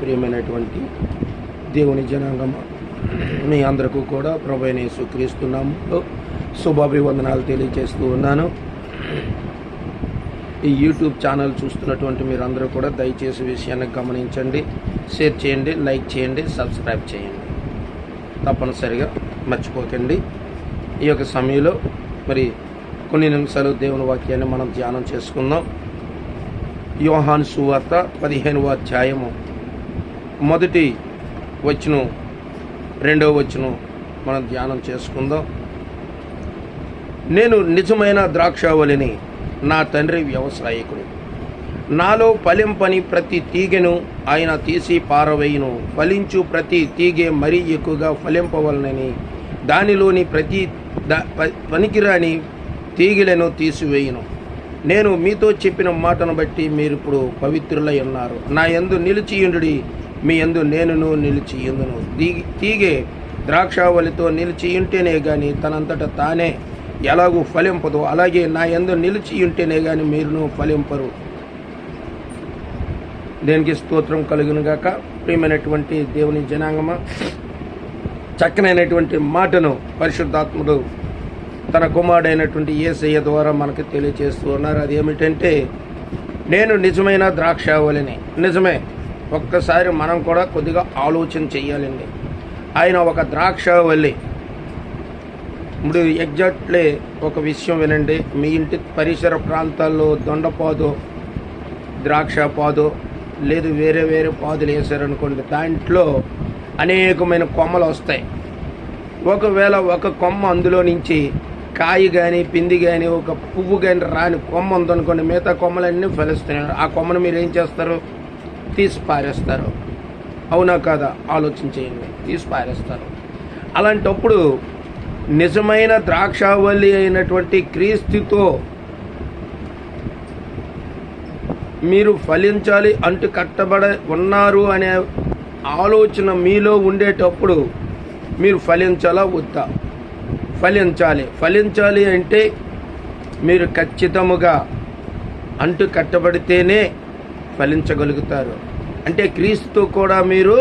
ప్రియమైనటువంటి దేవుని జనాంగం మీ అందరికీ కూడా ప్రభైన యేసుక్రీస్తున్నాము శుభాభివందనాలు తెలియజేస్తూ ఉన్నాను. ఈ యూట్యూబ్ ఛానల్ చూస్తున్నటువంటి మీరందరూ కూడా దయచేసి విషయాన్ని గమనించండి షేర్ చేయండి లైక్ చేయండి సబ్స్క్రైబ్ చేయండి. తప్పనిసరిగా మర్చిపోకండి. ఈ యొక్క సమయంలో మరి కొన్ని నిమిషాలు దేవుని వాక్యాన్ని మనం ధ్యానం చేసుకుందాం. యోహాన్ సువార్త పదిహేనవ అధ్యాయము. మొదటి వచ్చును రెండవ వచ్చును మనం ధ్యానం చేసుకుందాం. నేను నిజమైన ద్రాక్షావళిని నా తండ్రి వ్యవసాయకుడు. నాలో ఫలింపని ప్రతి తీగెను ఆయన తీసి పారవేయును. ఫలించు ప్రతి తీగె మరీ ఎక్కువగా ఫలింపవలనని దానిలోని ప్రతి ప- పనికిరాని తీగలను తీసివేయును. నేను మీతో చెప్పిన మాటను బట్టి మీరు ఇప్పుడు పవిత్రులై ఉన్నారు. నా యందు నిలిచియుండుడి. మీ ఎందు నేనును నిలిచియుందును. దిగి తీగే ద్రాక్షావళితో నిలిచియుంటేనే కానీ తనంతట తానే ఎలాగూ ఫలింపదు. అలాగే నా యందు నిలిచియుంటేనే కానీ మీరును ఫలింపరు. దేనికి స్తోత్రం కలిగిన గాక? ప్రియమైనటువంటి దేవుని జనాంగమ చక్కనైనటువంటి మాటను పరిశుద్ధాత్ముడు తన కుమారుడైనటువంటి ఏసయ్య ద్వారా మనకు తెలియజేస్తూ ఉన్నారు. అది ఏమిటంటే నేను నిజమైన ద్రాక్షావళిని నిజమే ఒక్కసారి మనం కూడా కొద్దిగా ఆలోచన చెయ్యాలండి. ఆయన ఒక ద్రాక్ష వెళ్ళి ఇప్పుడు ఎగ్జాక్ట్లీ ఒక విషయం వినండి. మీ ఇంటి పరిసర ప్రాంతాల్లో దొండపాదు ద్రాక్ష పాదు లేదు వేరే వేరే పాదులు వేసారనుకోండి దాంట్లో అనేకమైన కొమ్మలు వస్తాయి. ఒకవేళ ఒక కొమ్మ అందులో నుంచి కాయ కానీ పిండి కానీ ఒక పువ్వు కానీ రాని కొమ్మ ఉందనుకోండి మిగతా కొమ్మలన్నీ ఫలిస్తున్నాయి. ఆ కొమ్మను మీరు ఏం చేస్తారు? తీసి పారేస్తారు అవునా కాదా? ఆలోచన చేయండి తీసి పారేస్తారు అలాంటప్పుడు నిజమైన ద్రాక్షావల్లి అయినటువంటి క్రీస్తుతో మీరు ఫలించాలి అంటు కట్టబడ ఉన్నారు అనే ఆలోచన మీలో ఉండేటప్పుడు మీరు ఫలించాలా వద్దా? ఫలించాలి. ఫలించాలి అంటే మీరు ఖచ్చితముగా అంటు కట్టబడితేనే ఫలించగలుగుతారు. అంటే క్రీస్తుతో కూడా మీరు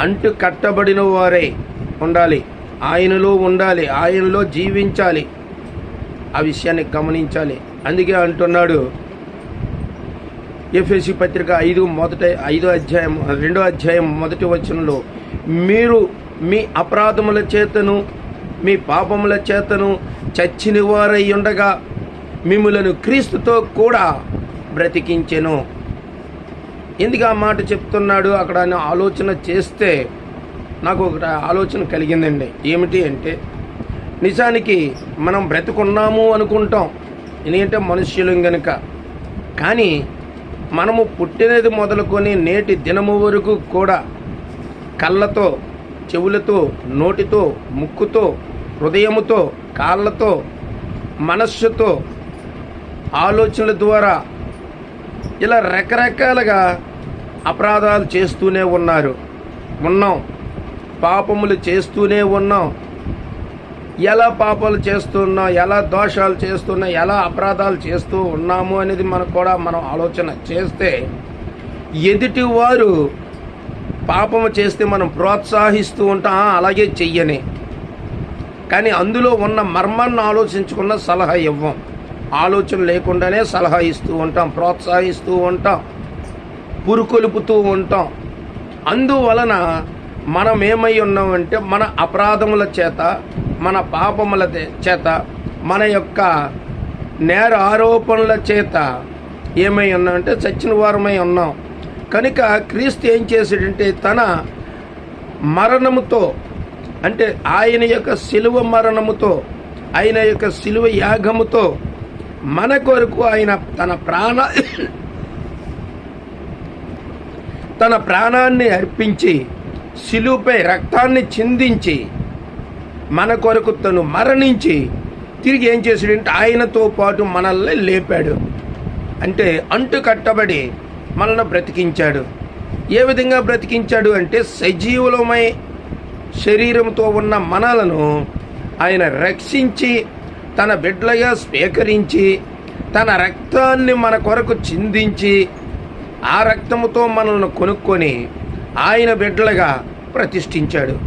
అంటు కట్టబడిన వారే ఉండాలి. ఆయనలో ఉండాలి. ఆయనలో జీవించాలి. ఆ విషయాన్ని గమనించాలి. అందుకే అంటున్నాడు ఎఫ్ఎసి పత్రిక ఐదు మొదట ఐదో అధ్యాయం రెండో అధ్యాయం మొదటి వచనంలో మీరు మీ అపరాధముల చేతను మీ పాపముల చేతను చచ్చిన వారై ఉండగా మిమ్మలను క్రీస్తుతో కూడా బ్రతికించెను. ఎందుకు ఆ మాట చెప్తున్నాడు? అక్కడ ఆలోచన చేస్తే నాకు ఒక ఆలోచన కలిగిందండి. ఏమిటి అంటే నిజానికి మనం బ్రతుకున్నాము అనుకుంటాం. ఎందుకంటే మనుష్యులం గనుక. కానీ మనము పుట్టినది మొదలుకొని నేటి దినము వరకు కూడా కళ్ళతో చెవులతో నోటితో ముక్కుతో హృదయముతో కాళ్ళతో మనస్సుతో ఆలోచనల ద్వారా ఇలా రకరకాలుగా అపరాధాలు చేస్తూనే ఉన్నారు. ఉన్నాం. పాపములు చేస్తూనే ఉన్నాం. ఎలా పాపాలు చేస్తున్నాం ఎలా దోషాలు చేస్తున్నాం ఎలా అపరాధాలు చేస్తూ ఉన్నాము అనేది మనకు కూడా మనం ఆలోచన చేస్తే ఎదుటి వారు పాపము చేస్తే మనం ప్రోత్సహిస్తూ ఉంటాం. అలాగే చెయ్యని. కానీ అందులో ఉన్న మర్మాన్ని ఆలోచించుకున్న సలహా ఇవ్వం. ఆలోచన లేకుండానే సలహా ఇస్తూ ఉంటాం ప్రోత్సహిస్తూ ఉంటాం. పురుకొలుపుతూ ఉంటాం. అందువలన మనం ఏమై ఉన్నామంటే మన అపరాధముల చేత మన పాపముల చేత మన యొక్క నేర ఆరోపణల చేత ఏమై ఉన్నామంటే చచ్చిన వారమై ఉన్నాం. కనుక క్రీస్తు ఏం చేసాడంటే తన మరణముతో అంటే ఆయన యొక్క శిలువ మరణముతో ఆయన యొక్క శిలువ యాగముతో మన కొరకు ఆయన తన ప్రాణ తన ప్రాణాన్ని అర్పించి శిలువపై రక్తాన్ని చిందించి మన కొరకు తను మరణించి తిరిగి ఏం చేసాడంటే ఆయనతో పాటు మనల్ని లేపాడు. అంటే అంటు కట్టబడి మనల్ని బ్రతికించాడు. ఏ విధంగా బ్రతికించాడు అంటే సజీవులమై శరీరంతో ఉన్న మనలను ఆయన రక్షించి తన బిడ్డలుగా స్వీకరించి తన రక్తాన్ని మన కొరకు చిందించి ఆ రక్తముతో మనల్ని కొనుక్కొని ఆయన బిడ్డలుగా ప్రతిష్ఠించాడు.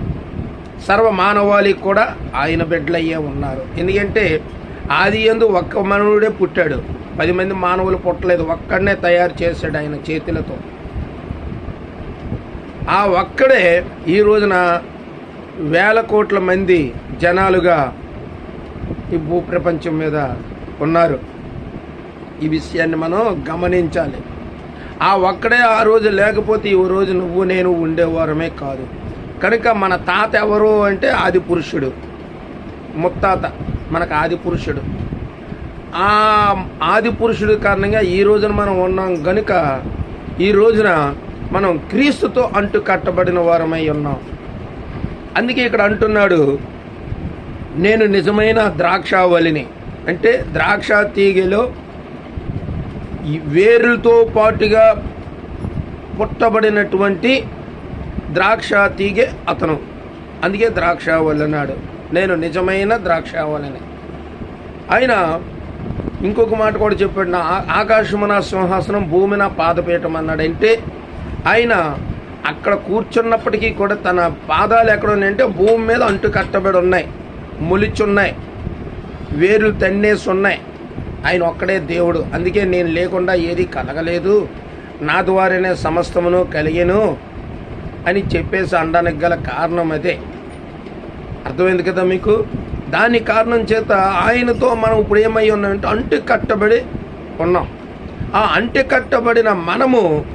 సర్వ మానవాళి కూడా ఆయన బిడ్డలయ్యే ఉన్నారు. ఎందుకంటే ఆది ఎందు ఒక్క మనవుడే పుట్టాడు. పది మంది మానవులు పుట్టలేదు. ఒక్కడనే తయారు చేశాడు ఆయన చేతులతో. ఆ ఒక్కడే ఈ రోజున వేల కోట్ల మంది జనాలుగా ఈ భూప్రపంచం మీద ఉన్నారు. ఈ విషయాన్ని మనం గమనించాలి. ఆ ఒక్కడే ఆ రోజు లేకపోతే ఈ రోజు నువ్వు నేను ఉండేవారమే కాదు. కనుక మన తాత ఎవరు అంటే ఆది పురుషుడు. ముత్తాత మనకు ఆది పురుషుడు. ఆ ఆది పురుషుడు కారణంగా ఈ రోజున మనం ఉన్నాం. గనుక ఈ రోజున మనం క్రీస్తుతో అంటు కట్టబడిన వారమై ఉన్నాం. అందుకే ఇక్కడ అంటున్నాడు నేను నిజమైన ద్రాక్షావళిని అంటే ద్రాక్ష తీగలో ఈ వేరులతో పాటుగా పుట్టబడినటువంటి ద్రాక్ష తీగే అతను. అందుకే ద్రాక్షావళి అన్నాడు నేను నిజమైన ద్రాక్షావళిని ఆయన ఇంకొక మాట కూడా చెప్పాడు నా ఆ- ఆకాశము నా సింహాసనం భూమి నా పాదపీఠం అన్నాడంటే ఆయన అక్కడ కూర్చున్నప్పటికీ కూడా తన పాదాలు ఎక్కడ ఉన్నాయంటే భూమి మీద అంటు కట్టబడి ఉన్నాయి మొలిచున్నాయి వేర్లు తన్నేసి ఉన్నాయి. ఆయన ఒక్కడే దేవుడు. అందుకే నేను లేకుండా ఏది కలగలేదు. నా ద్వారానే సమస్తమును కలిగెను అని చెప్పేసి అనడానికి గల కారణం అదే. అర్థమైంది కదా మీకు? దాని కారణం చేత ఆయనతో మనం ఇప్పుడు ఏమై ఉన్నామంటే అంటు కట్టబడి ఉన్నాం. ఆ అంటు కట్టబడిన మనము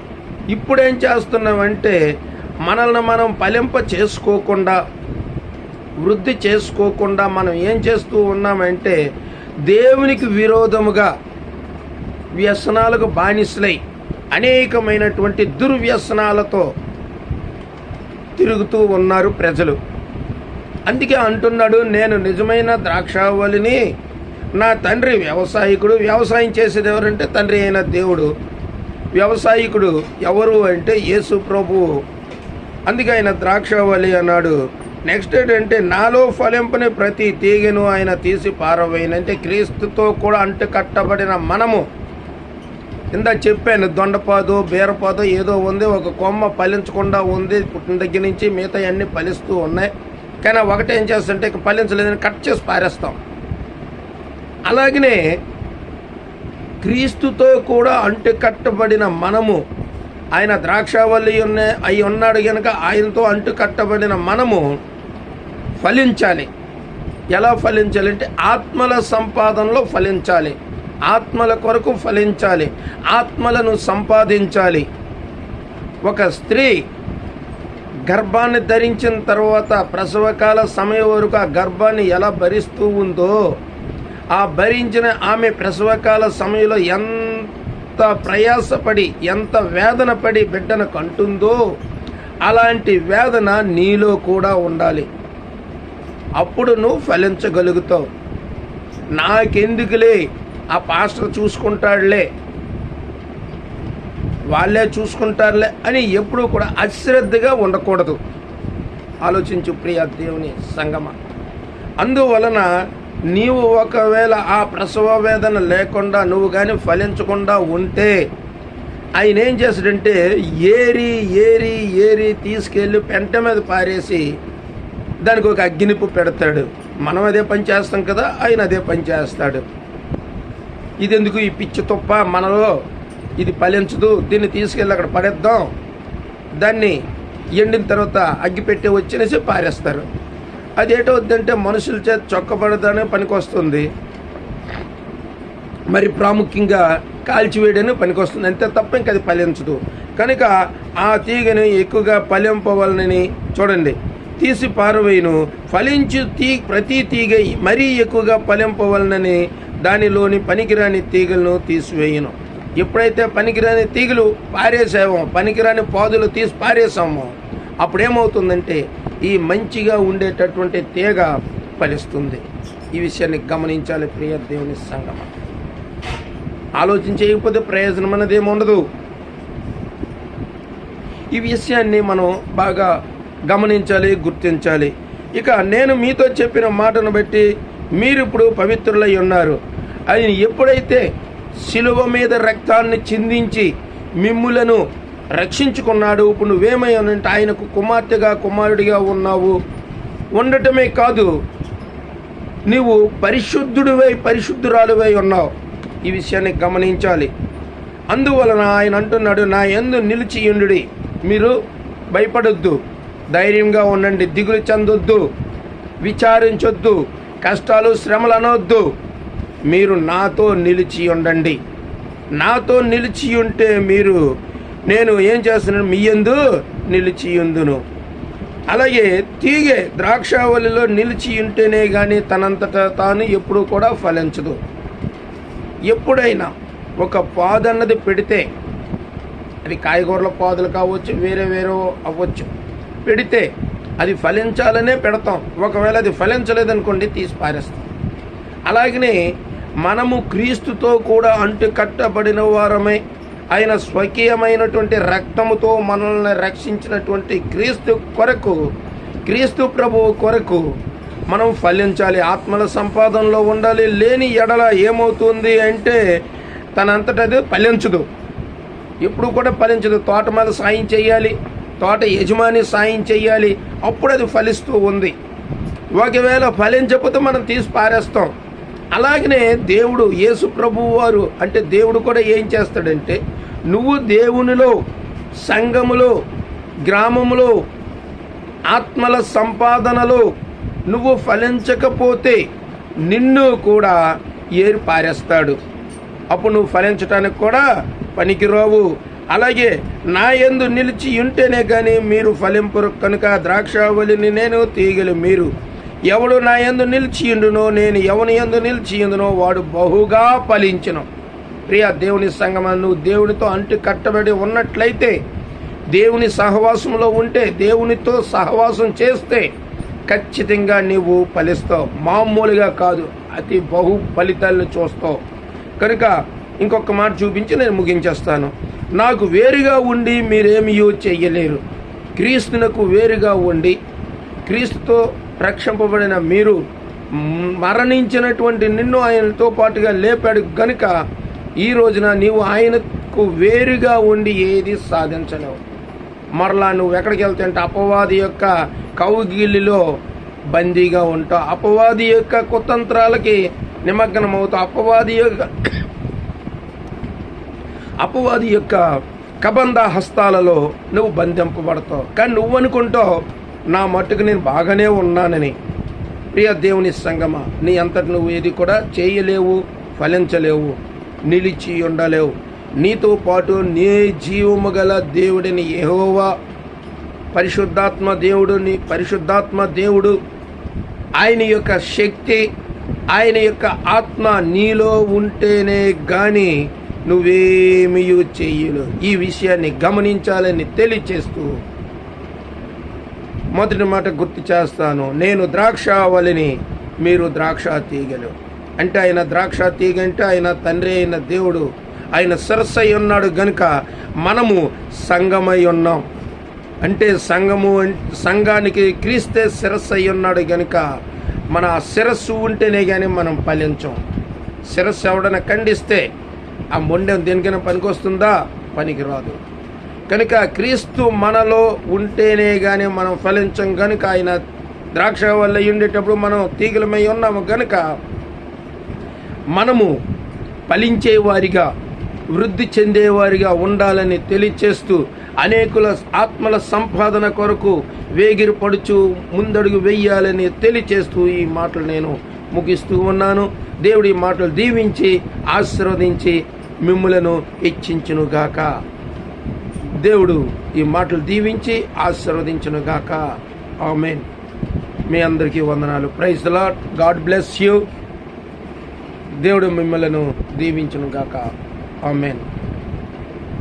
ఇప్పుడేం చేస్తున్నామంటే మనల్ని మనం పలింప చేసుకోకుండా వృద్ధి చేసుకోకుండా మనం ఏం చేస్తూ ఉన్నామంటే దేవునికి విరోధముగా వ్యసనాలకు బానిసలై అనేకమైనటువంటి దుర్వ్యసనాలతో తిరుగుతూ ఉన్నారు ప్రజలు. అందుకే అంటున్నాడు నేను నిజమైన ద్రాక్షావళిని నా తండ్రి వ్యవసాయకుడు వ్యవసాయం చేసేది ఎవరంటే తండ్రి అయిన దేవుడు. వ్యవసాయకుడు ఎవరు అంటే యేసు ప్రభువు. అందుకే ఆయన ద్రాక్షావళి అన్నాడు నెక్స్ట్ ఏంటంటే నాలో ఫలింపని ప్రతి తీగను ఆయన తీసి పారవేయనంటే క్రీస్తుతో కూడా అంటు కట్టబడిన మనము. ఇందా చెప్పాను దొండపాదు బీరపాదు ఏదో ఉంది ఒక కొమ్మ ఫలించకుండా ఉంది పుట్టిన దగ్గర నుంచి మిగతా అన్నీ ఫలిస్తూ ఉన్నాయి. కానీ ఒకటి ఏం చేస్తుంటే ఇక ఫలించలేదని కట్ చేసి పారేస్తాం. అలాగనే క్రీస్తుతో కూడా అంటు కట్టబడిన మనము ఆయన ద్రాక్షావల్లి ఉన్న అయి ఉన్నాడు కనుక ఆయనతో అంటు కట్టబడిన మనము ఫలించాలి. ఎలా ఫలించాలంటే ఆత్మల సంపాదనలో ఫలించాలి. ఆత్మల కొరకు ఫలించాలి. ఆత్మలను సంపాదించాలి. ఒక స్త్రీ గర్భాన్ని ధరించిన తర్వాత ప్రసవకాల సమయం వరకు ఆ గర్భాన్ని ఎలా భరిస్తూ ఉందో ఆ భరించిన ఆమె ప్రసవకాల సమయంలో ఎంత ప్రయాసపడి ఎంత వేదన పడి బిడ్డను కంటుందో అలాంటి వేదన నీలో కూడా ఉండాలి. అప్పుడు నువ్వు ఫలించగలుగుతావు. నాకెందుకులే? ఆ పాస్టర్ చూసుకుంటాడులే. వాళ్ళే చూసుకుంటారులే అని ఎప్పుడూ కూడా అశ్రద్ధగా ఉండకూడదు. ఆలోచించు ప్రియ దేవుని సంగమ. అందువలన నీవు ఒకవేళ ఆ ప్రసవ వేదన లేకుండా నువ్వు కానీ ఫలించకుండా ఉంటే ఆయన ఏం చేస్తాడంటే ఏరి ఏరి ఏరి తీసుకెళ్ళి పెంట మీద పారేసి దానికి ఒక అగ్గినిప్పు పెడతాడు. మనం అదే పని చేస్తాం కదా ఆయన అదే పని చేస్తాడు. ఇది ఎందుకు ఈ పిచ్చి తుప్ప? మనలో ఇది ఫలించదు. దీన్ని తీసుకెళ్ళి అక్కడ పడేద్దాం. దాన్ని ఎండిన తర్వాత అగ్గి పెట్టి వచ్చినేసి పారేస్తారు. అది వద్దంటే మనుషుల చేత చొక్కబడదానే పనికొస్తుంది. మరి ప్రాముఖ్యంగా కాల్చివేయడని పనికొస్తుంది. అంతే తప్ప ఇంక అది ఫలించదు. కనుక ఆ తీగని ఎక్కువగా ఫలింపవాలని చూడండి. తీసి పారవేయును. ఫలించు తీ ప్రతి తీగ మరీ ఎక్కువగా ఫలింపవలనని దానిలోని పనికిరాని తీగలను తీసివేయును. ఎప్పుడైతే పనికిరాని తీగలు పారేసామో పనికిరాని పాదులు తీసి పారేసామో అప్పుడేమవుతుందంటే ఈ మంచిగా ఉండేటటువంటి తీగ ఫలిస్తుంది. ఈ విషయాన్ని గమనించాలి ప్రియ దేవుని సంగమ. ఆలోచించేయకపోతే ప్రయోజనం అనేది ఏమి ఉండదు ఈ విషయాన్ని మనం బాగా గమనించాలి గుర్తించాలి. ఇక నేను మీతో చెప్పిన మాటను బట్టి మీరు ఇప్పుడు పవిత్రులై ఉన్నారు. ఆయన ఎప్పుడైతే శిలువ మీద రక్తాన్ని చిందించి మిమ్ములను రక్షించుకున్నాడు ఇప్పుడు నువ్వేమై అంటే ఆయనకు కుమార్తెగా కుమారుడిగా ఉన్నావు. ఉండటమే కాదు నీవు పరిశుద్ధుడివై పరిశుద్ధురాలువై ఉన్నావు. ఈ విషయాన్ని గమనించాలి. అందువలన ఆయన అంటున్నాడు నా ఎందు నిలిచియుండు మీరు భయపడొద్దు. ధైర్యంగా ఉండండి దిగులు చెందొద్దు విచారించొద్దు కష్టాలు శ్రమలు అనొద్దు. మీరు నాతో నిలిచి ఉండండి. నాతో నిలిచి ఉంటే మీరు నేను ఏం చేస్తున్నాను? మీ ఎందు నిలిచి ఉందును. అలాగే తీగే ద్రాక్షావళిలో నిలిచి ఉంటేనే కానీ తనంతట తాను ఎప్పుడూ కూడా ఫలించదు. ఎప్పుడైనా ఒక పాదన్నది పెడితే అది కాయగూరల పాదులు కావచ్చు వేరే వేరే అవ్వచ్చు. పెడితే అది ఫలించాలనే పెడతాం. ఒకవేళ అది ఫలించలేదనుకోండి తీసి పారేస్తాం. అలాగనే మనము క్రీస్తుతో కూడా అంటు కట్టబడిన వారమై ఆయన స్వకీయమైనటువంటి రక్తముతో మనల్ని రక్షించినటువంటి క్రీస్తు కొరకు క్రీస్తు ప్రభువు కొరకు మనం ఫలించాలి. ఆత్మల సంపాదనలో ఉండాలి. లేని ఎడల ఏమవుతుంది అంటే తనంతటది ఫలించదు. ఎప్పుడు కూడా ఫలించదు. తోట మీద సాయం చేయాలి. తోట యజమాని సాయం చేయాలి అప్పుడు అది ఫలిస్తూ ఉంది. ఒకవేళ ఫలించకపోతే మనం తీసి పారేస్తాం. అలాగనే దేవుడు యేసు ప్రభువు వారు అంటే దేవుడు కూడా ఏం చేస్తాడంటే నువ్వు దేవునిలో సంఘములో గ్రామములో ఆత్మల సంపాదనలో నువ్వు ఫలించకపోతే నిన్ను కూడా ఏరి పారేస్తాడు. అప్పుడు నువ్వు ఫలించడానికి కూడా పనికిరావు. అలాగే నా ఎందు నిలిచి ఉంటేనే కానీ మీరు ఫలింపురు కనుక ద్రాక్షావళిని నేను తీగలు మీరు. ఎవడు నా ఎందు నిలిచియుండునో నేను ఎవని ఎందు నిలిచియుందునో వాడు బహుగా ఫలించను. ప్రియ దేవుని సంగమ నువ్వు దేవునితో అంటు కట్టబడి ఉన్నట్లయితే దేవుని సహవాసంలో ఉంటే దేవునితో సహవాసం చేస్తే ఖచ్చితంగా నీవు ఫలిస్తావు. మామూలుగా కాదు అతి బహు ఫలితాలను చూస్తావు. కనుక ఇంకొక మాట చూపించి నేను ముగించేస్తాను. నాకు వేరుగా ఉండి మీరేమియో చెయ్యలేరు క్రీస్తునకు వేరుగా ఉండి క్రీస్తుతో రక్షింపబడిన మీరు మరణించినటువంటి నిన్ను ఆయనతో పాటుగా లేపాడు గనుక ఈ రోజున నీవు ఆయనకు వేరుగా ఉండి ఏది సాధించలేవు. మరలా నువ్వు ఎక్కడికి వెళ్తాయంటే అపవాది యొక్క కౌగిలిలో బందీగా ఉంటావు. అపవాది యొక్క కుతంత్రాలకి నిమగ్నం అవుతావు అపవాది యొక్క అపవాది యొక్క కబంధ హస్తాలలో నువ్వు బంధింపబడతావు. కానీ నువ్వు అనుకుంటావు నా మట్టుకు నేను బాగానే ఉన్నానని. ప్రియ దేవుని సంగమ నీ అంతటి నువ్వు ఏది కూడా చేయలేవు ఫలించలేవు నిలిచి ఉండలేవు. నీతో పాటు నీ జీవము గల దేవుడిని యెహోవా పరిశుద్ధాత్మ దేవుడు నీ పరిశుద్ధాత్మ దేవుడు ఆయన యొక్క శక్తి ఆయన యొక్క ఆత్మ నీలో ఉంటేనే కానీ నువ్వేమీ చెయ్యలేవు ఈ విషయాన్ని గమనించాలని తెలియచేస్తూ మొదటి మాట గుర్తు చేస్తాను. నేను ద్రాక్షావళిని మీరు ద్రాక్ష తీగలు. అంటే ఆయన ద్రాక్ష తీగ అంటే ఆయన తండ్రి అయిన దేవుడు ఆయన శిరస్సు అయి ఉన్నాడు గనుక మనము సంఘమై ఉన్నాం. అంటే సంఘము సంఘానికి క్రీస్తే శిరస్సు అయి ఉన్నాడు గనుక మన ఆ శిరస్సు ఉంటేనే కానీ మనం ఫలించం. శిరస్సు ఎవడన ఖండిస్తే ఆ మొండెం దేనికైనా పనికొస్తుందా? పనికిరాదు. కనుక క్రీస్తు మనలో ఉంటేనే కానీ మనం ఫలించం కనుక ఆయన ద్రాక్ష వల్ల ఉండేటప్పుడు మనం తీగలమై ఉన్నాము కనుక మనము ఫలించేవారిగా వృద్ధి చెందేవారిగా ఉండాలని తెలియచేస్తూ అనేకుల ఆత్మల సంపాదన కొరకు వేగిరి పడుచు ముందడుగు వెయ్యాలని తెలియచేస్తూ ఈ మాటలు నేను ముగిస్తూ ఉన్నాను. దేవుడి మాటలు దీవించి ఆశీర్వదించి మిమ్ములను ఇచ్చించునుగాక. దేవుడు ఈ మాటలు దీవించి ఆశీర్వదించునుగాక. ఆమెన్. మీ అందరికీ వందనాలు. Praise Lord God bless you దేవుడు మిమ్మలను దీవించునుగాక. ఆమెన్.